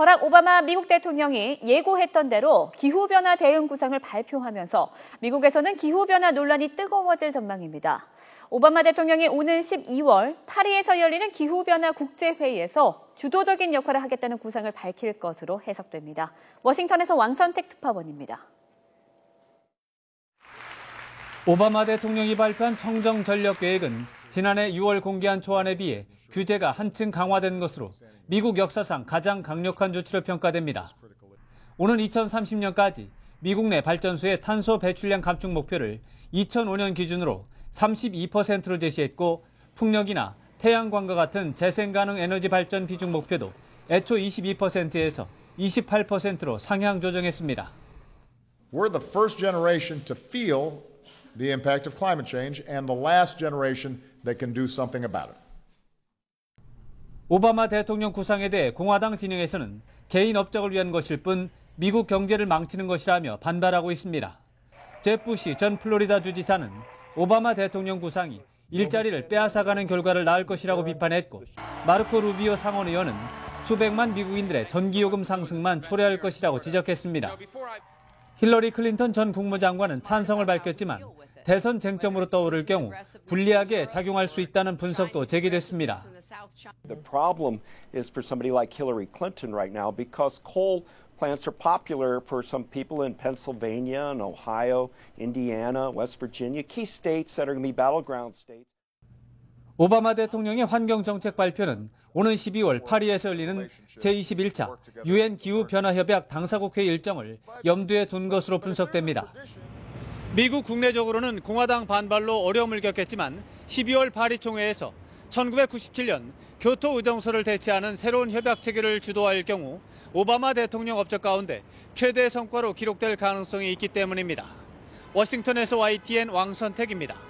버락 오바마 미국 대통령이 예고했던 대로 기후변화 대응 구상을 발표하면서 미국에서는 기후변화 논란이 뜨거워질 전망입니다. 오바마 대통령이 오는 12월 파리에서 열리는 기후변화 국제회의에서 주도적인 역할을 하겠다는 구상을 밝힐 것으로 해석됩니다. 워싱턴에서 왕선택 특파원입니다. 오바마 대통령이 발표한 청정 전력 계획은 지난해 6월 공개한 초안에 비해 규제가 한층 강화된 것으로 미국 역사상 가장 강력한 조치로 평가됩니다. 오는 2030년까지 미국 내 발전소의 탄소 배출량 감축 목표를 2005년 기준으로 32%로 제시했고 풍력이나 태양광과 같은 재생 가능 에너지 발전 비중 목표도 애초 22%에서 28%로 상향 조정했습니다. We're the first generation to feel the impact of climate change and the last generation that can do something about it. 오바마 대통령 구상에 대해 공화당 진영에서는 개인 업적을 위한 것일 뿐 미국 경제를 망치는 것이라며 반발하고 있습니다. 제프 부시 전 플로리다 주지사는 오바마 대통령 구상이 일자리를 빼앗아가는 결과를 낳을 것이라고 비판했고 마르코 루비오 상원 의원은 수백만 미국인들의 전기요금 상승만 초래할 것이라고 지적했습니다. 힐러리 클린턴 전 국무장관은 찬성을 밝혔지만 대선 쟁점으로 떠오를 경우 불리하게 작용할 수 있다는 분석도 제기됐습니다. The problem is for somebody like Hillary Clinton right now because coal plants are popular for some people in Pennsylvania and Ohio, Indiana, West Virginia, key states that are going to be battleground states. 오바마 대통령의 환경 정책 발표는 오는 12월 파리에서 열리는 제21차 유엔 기후 변화 협약 당사국 회의 일정을 염두에 둔 것으로 분석됩니다. 미국 국내적으로는 공화당 반발로 어려움을 겪겠지만 12월 파리 총회에서 1997년 교토 의정서를 대체하는 새로운 협약 체계를 주도할 경우 오바마 대통령 업적 가운데 최대 성과로 기록될 가능성이 있기 때문입니다. 워싱턴에서 YTN 왕선택입니다.